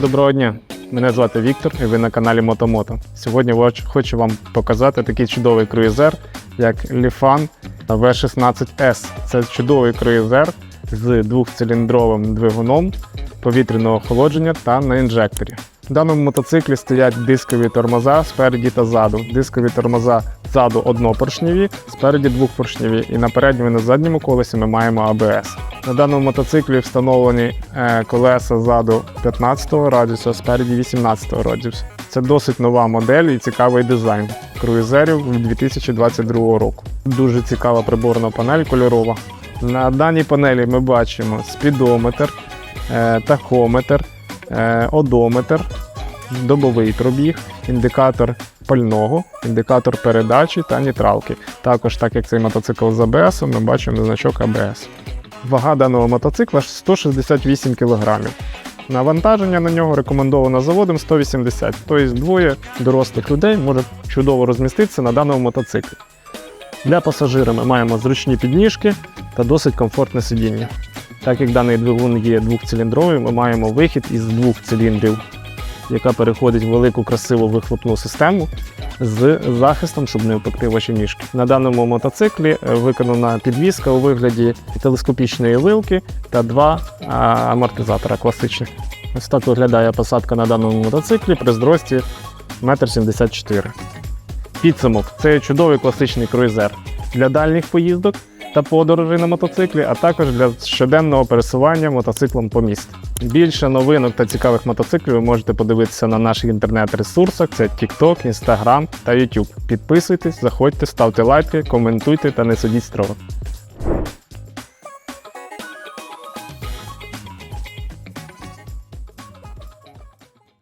доброго дня! Мене звати Віктор і ви на каналі Мотомото. Сьогодні хочу вам показати такий чудовий круїзер, як Lifan V16S. Це чудовий круїзер з двохциліндровим двигуном повітряного охолодження та на інжекторі. В даному мотоциклі стоять дискові тормоза спереді та ззаду. Дискові тормоза ззаду однопоршневі, спереді двохпоршневі, і на передньому і на задньому колесі ми маємо АБС. На даному мотоциклі встановлені е, колеса ззаду 15 радіуса, спереді 18 радіуса. Це досить нова модель і цікавий дизайн круїзерів 2022 року. Дуже цікава приборна панель кольорова. На даній панелі ми бачимо спідометр, е, тахометр, одометр, добовий пробіг, індикатор пального, індикатор передачі та нейтралки. Також, так як цей мотоцикл з АБС, ми бачимо значок АБС. Вага даного мотоцикла 168 кг. Навантаження на нього рекомендовано заводом 180, тобто двоє дорослих людей можуть чудово розміститися на даному мотоциклі. Для пасажира ми маємо зручні підніжки та досить комфортне сидіння. Так як даний двигун є двохциліндровий, ми маємо вихід із двох циліндрів, яка переходить в велику красиву вихлопну систему з захистом, щоб не опекти ваші ніжки. На даному мотоциклі е, виконана підвізка у вигляді телескопічної вилки та два амортизатора класичних. Ось так виглядає посадка на даному мотоциклі при зрості 1,74 м. Підсумок це чудовий класичний круїзер для дальніх поїздок та подорожей на мотоциклі, а також для щоденного пересування мотоциклом по місту. Більше новинок та цікавих мотоциклів ви можете подивитися на наших інтернет-ресурсах: це TikTok, Instagram та YouTube. Підписуйтесь, заходьте, ставте лайки, коментуйте та не судіть строго.